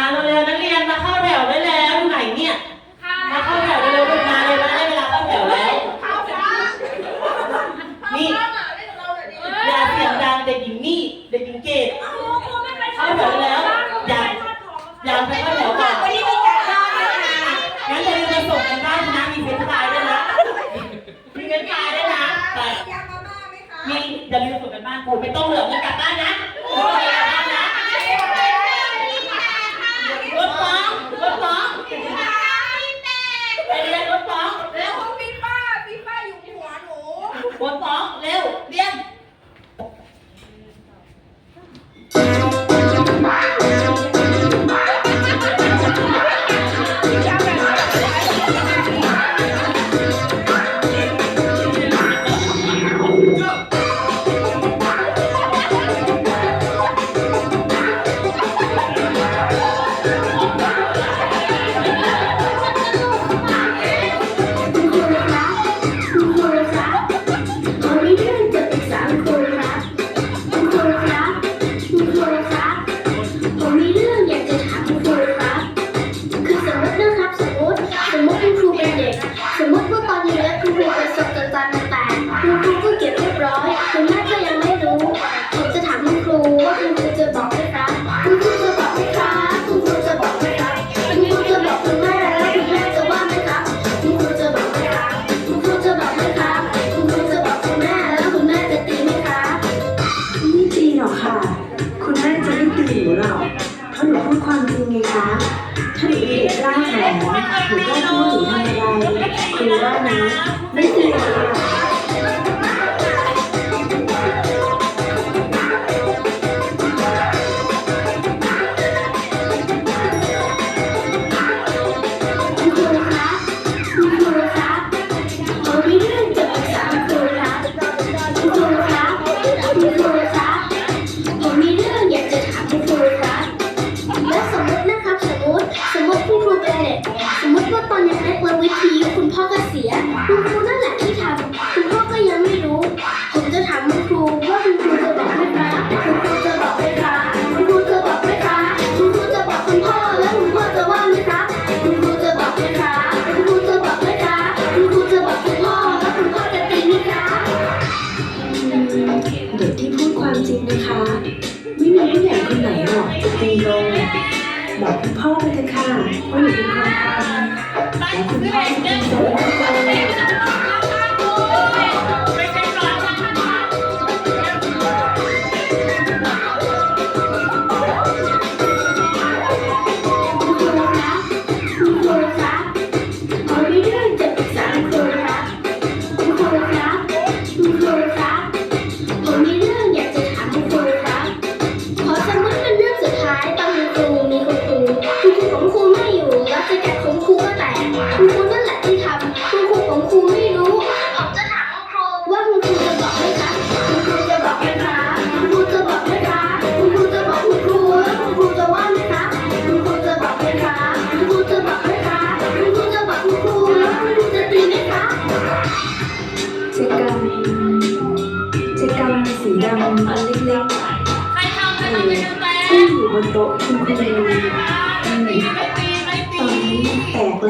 มาเร็วๆนักเรียนมาเข้าแถวได้แล้วไหนเนี่ย มาเข้าแถวเร็วลูกมาเลยมาได้เวลาเข้าแถวแล้ว นี่อย่าเสียงดังเด็กหญิงนี่เด็กหญิงเกดเข้าแถวแล้วอย่าอย่าไปเข้าแถวก่อนงั้นเดี๋ยวเราจะส่งกันบ้านนะมีเพื่อนตายด้วยนะมีเฟรนช์ฟายด้วยนะไปมีอย่าลืมส่งกันบ้านกูไม่ต้องเหลือก็กลับบ้านนะ Thank you. ค่ะ คุณแม่จะไม่ตื่นหรอกเพราะหนูพูดความจริงไงคะ ถ้าหนูเป็นเด็กกล้าหาญหนูก็รู้หนูทำอะไรคุณว่านะไม่ ติ สมมติคุณครูเป็นเด็ก สมมติว่าตอนยังเล็กเราวิทยุคุณพ่อก็เสีย คุณครูนั่นแหละที่ทำคุณพ่อก็ยังไม่รู้ ผมจะถามคุณครูว่าคุณครูจะบอกไหมคะคุณครูจะบอกไหมคะคุณครูจะบอกไหมคะคุณครูจะบอกคุณพ่อแล้วคุณพ่อจะว่าไหมคะคุณครูจะบอกไหมคะคุณครูจะบอกไหมคะคุณครูจะบอกคุณพ่อแล้วคุณพ่อจะตีไหมคะเด็กที่พูดความจริงนะคะ ไม่มีผู้ใหญ่คนไหนหรอกจะตีลง บอกพ่อไปเถอะค่ะว่าหนูเป็นคนทำแต่คุณพ่อจะเป็นคน อันเล็กๆที่อยู่บนโต๊ะคุณครูตอนนี้แตกแล้ว